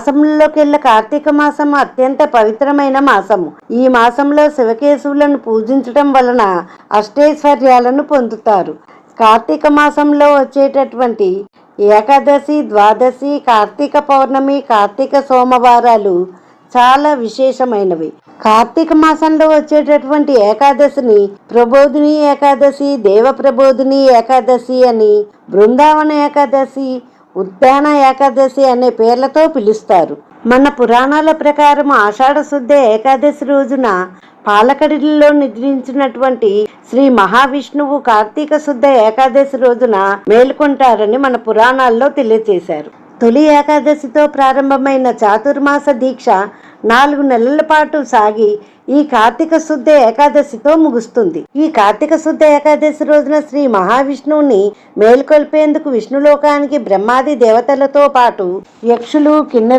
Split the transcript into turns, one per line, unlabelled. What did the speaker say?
మాసంలోకెల్లా కార్తీక మాసం అత్యంత పవిత్రమైన మాసము. ఈ మాసంలో శివకేశవులను పూజించటం వలన అష్టైశ్వర్యాలను పొందుతారు. కార్తీక మాసంలో వచ్చేటటువంటి ఏకాదశి ద్వాదశి కార్తీక పౌర్ణమి కార్తీక సోమవారాలు చాలా విశేషమైనవి. కార్తీక మాసంలో వచ్చేటటువంటి ఏకాదశిని ప్రబోధిని ఏకాదశి దేవ ప్రబోధిని ఏకాదశి అని బృందావన ఏకాదశి ఉద్యాన ఏకాదశి అనే పేర్లతో పిలుస్తారు. మన పురాణాల ప్రకారం ఆషాఢ శుద్ధ ఏకాదశి రోజున పాలకడిలో నిద్రించినటువంటి శ్రీ మహావిష్ణువు కార్తీక శుద్ధ ఏకాదశి రోజున మేల్కొంటారని మన పురాణాల్లో తెలియజేశారు తొలి ఏకాదశితో ప్రారంభమైన చాతుర్మాస దీక్ష నాలుగు నెలల పాటు సాగి ఈ కార్తీక శుద్ధ ఏకాదశితో ముగుస్తుంది. ఈ కార్తీక శుద్ధ ఏకాదశి రోజున శ్రీ మహావిష్ణువుని మేల్కొల్పేందుకు విష్ణులోకానికి బ్రహ్మాది దేవతలతో పాటు యక్షులు కిన్నెర